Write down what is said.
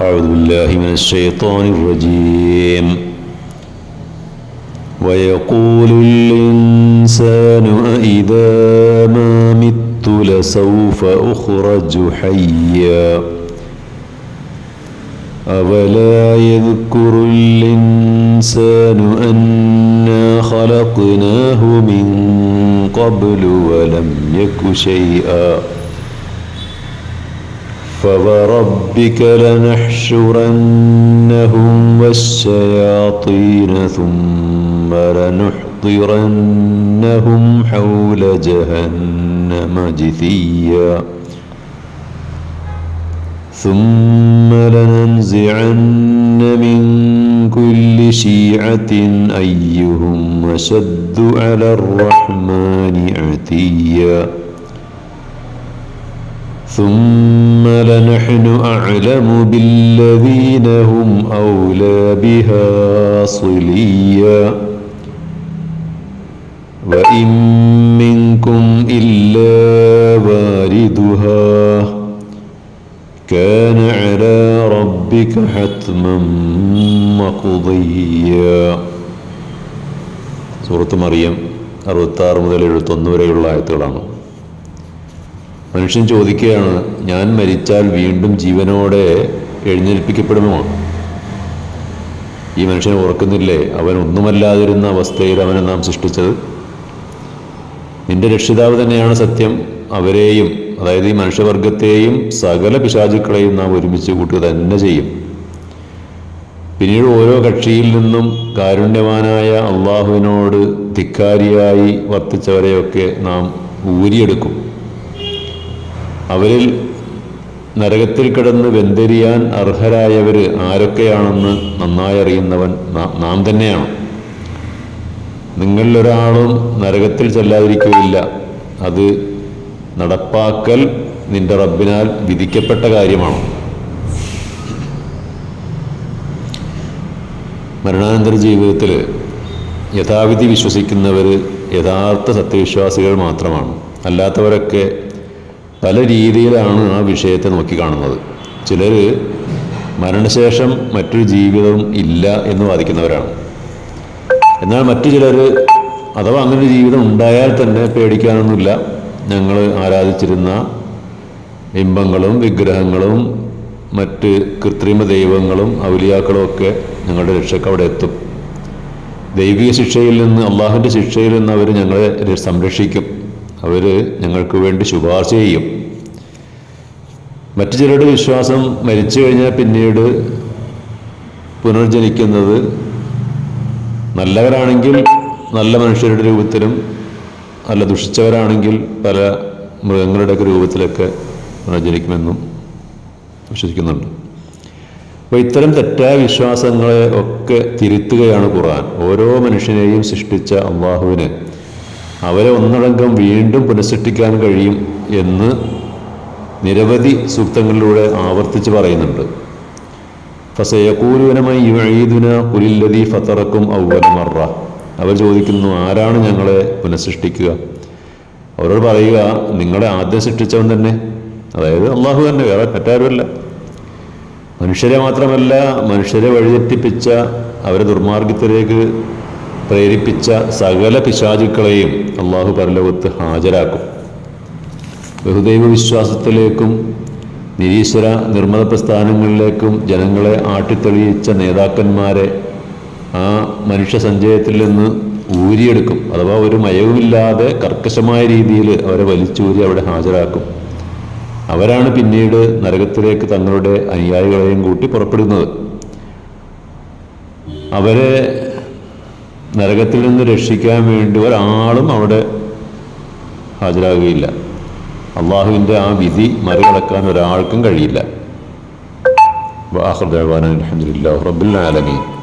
أعوذ بالله من الشيطان الرجيم. ويقول الإنسان أإذا ما مت لسوف أخرج حيا. أولا يذكر الإنسان أنا خلقناه من قبل ولم يك شيئا. فوربك لنحشرنهم والشياطين ثم لنحضرنهم حول جهنم جثيا ثم لننزعن من كل شيعة أيهم أشد على الرحمن عتيا ثم لنحن أعلم بالذين هم أولى بها صليا وإن منكم إلا واردها كان على ربك حتما مقضيا സൂറത്ത് മറിയം അറുപത്താറ് മുതൽ എഴുപത്തൊന്ന് വരെയുള്ള ആയത്തുകളാണ് മനുഷ്യൻ ചോദിക്കുകയാണ് ഞാൻ മരിച്ചാൽ വീണ്ടും ജീവനോടെ എഴുന്നേൽപ്പിക്കപ്പെടുമോ? ഈ മനുഷ്യനെ ഓർക്കുന്നില്ലേ അവൻ ഒന്നുമല്ലാതിരുന്ന അവസ്ഥയിൽ അവനെ നാം സൃഷ്ടിച്ചത്. നിന്റെ രക്ഷിതാവ് തന്നെയാണ് സത്യം. അവരെയും അതായത് ഈ മനുഷ്യവർഗത്തെയും സകല പിശാചുക്കളെയും നാം ഒരുമിച്ച് കൂട്ടുക തന്നെ ചെയ്യും. പിന്നീട് ഓരോ കക്ഷിയിൽ നിന്നും കാരുണ്യവാനായ അള്ളാഹുവിനോട് ധിക്കാരിയായി വർത്തിച്ചവരെയൊക്കെ നാം ഊരിയെടുക്കും. അവരിൽ നരകത്തിൽ കിടന്ന് വെന്തെരിയാൻ അർഹരായവർ ആരൊക്കെയാണെന്ന് നന്നായി അറിയുന്നവൻ നാം തന്നെയാണ്. നിങ്ങളിലൊരാളും നരകത്തിൽ ചെല്ലാതിരിക്കുകയില്ല. അത് നടപ്പാക്കൽ നിന്റെ റബ്ബിനാൽ വിധിക്കപ്പെട്ട കാര്യമാണ്. മരണാനന്തര ജീവിതത്തിൽ യഥാവിധി വിശ്വസിക്കുന്നവർ യഥാർത്ഥ സത്യവിശ്വാസികൾ മാത്രമാണ്. അല്ലാത്തവരൊക്കെ പല രീതിയിലാണ് ആ വിഷയത്തെ നോക്കിക്കാണുന്നത് ചിലർ മരണശേഷം മറ്റൊരു ജീവിതം ഇല്ല എന്ന് വാദിക്കുന്നവരാണ്. എന്നാൽ മറ്റു ചിലർ അഥവാ അങ്ങനെ ഒരു ജീവിതം ഉണ്ടായാൽ തന്നെ പേടിക്കാനൊന്നുമില്ല. ഞങ്ങൾ ആരാധിച്ചിരുന്ന ബിംബങ്ങളും വിഗ്രഹങ്ങളും മറ്റ് കൃത്രിമ ദൈവങ്ങളും ഔലിയാക്കളും ഒക്കെ ഞങ്ങളുടെ രക്ഷയ്ക്ക് അവിടെ എത്തും. ദൈവിക ശിക്ഷയിൽ നിന്ന് അള്ളാഹുവിന്റെ ശിക്ഷയിൽ നിന്ന് അവർ ഞങ്ങളെ സംരക്ഷിക്കും. അവർ ഞങ്ങൾക്ക് വേണ്ടി ശുപാർശ ചെയ്യും. മറ്റു ചിലരുടെ വിശ്വാസം മരിച്ചു കഴിഞ്ഞാൽ പിന്നീട് പുനർജനിക്കുന്നത് നല്ലവരാണെങ്കിൽ നല്ല മനുഷ്യരുടെ രൂപത്തിലും അല്ല ദുഷിച്ചവരാണെങ്കിൽ പല മൃഗങ്ങളുടെയൊക്കെ രൂപത്തിലൊക്കെ പുനർജനിക്കുമെന്നും വിശ്വസിക്കുന്നുണ്ട്. അപ്പോൾ ഇത്തരം തെറ്റായ വിശ്വാസങ്ങളെ ഒക്കെ തിരുത്തുകയാണ് ഖുർആൻ. ഓരോ മനുഷ്യനെയും സൃഷ്ടിച്ച അള്ളാഹുവിന് അവരെ ഒന്നടങ്കം വീണ്ടും പുനഃസൃഷ്ടിക്കാൻ കഴിയും എന്ന് നിരവധി സൂക്തങ്ങളിലൂടെ ആവർത്തിച്ച് പറയുന്നുണ്ട്. ഫസയക്കൂലുവനമായി യുഴീദുന കുലില്ലതി ഫത്തറക്കും ഔവല മറ അവർ ചോദിക്കുന്നു ആരാണ് ഞങ്ങളെ പുനഃസൃഷ്ടിക്കുക? അവരോട് പറയുക നിങ്ങളെ ആദ്യം സൃഷ്ടിച്ചവൻ തന്നെ. അതായത് അള്ളാഹു തന്നെ വേറെ മറ്റാരുമല്ല. മനുഷ്യരെ മാത്രമല്ല മനുഷ്യരെ വഴിതെറ്റിപ്പിച്ച അവരെ ദുർമാർഗത്തിലേക്ക് പ്രേരിപ്പിച്ച സകല പിശാചുക്കളെയും അള്ളാഹു പരലോകത്ത് ഹാജരാക്കും. ബഹുദൈവ വിശ്വാസത്തിലേക്കും നിരീശ്വര നിർമ്മത പ്രസ്ഥാനങ്ങളിലേക്കും ജനങ്ങളെ ആട്ടിത്തെളിയിച്ച നേതാക്കന്മാരെ ആ മനുഷ്യ സഞ്ചയത്തിൽ നിന്ന് ഊരിയെടുക്കും. അഥവാ ഒരു മയവുമില്ലാതെ കർക്കശമായ രീതിയിൽ അവരെ വലിച്ചൂരി അവിടെ ഹാജരാക്കും. അവരാണ് പിന്നീട് നരകത്തിലേക്ക് തങ്ങളുടെ അനുയായികളെയും കൂട്ടി പുറപ്പെടുന്നത്. അവരെ നരകത്തിൽ നിന്ന് രക്ഷിക്കാൻ വേണ്ടി ഒരാളും അവിടെ ഹാജരാകുകയില്ല. അള്ളാഹുവിന്റെ ആ വിധി മറികടക്കാൻ ഒരാൾക്കും കഴിയില്ല. വാഹൃദാൻ അലഹദില്ലാ റബ്ബുൽ ആലമീൻ.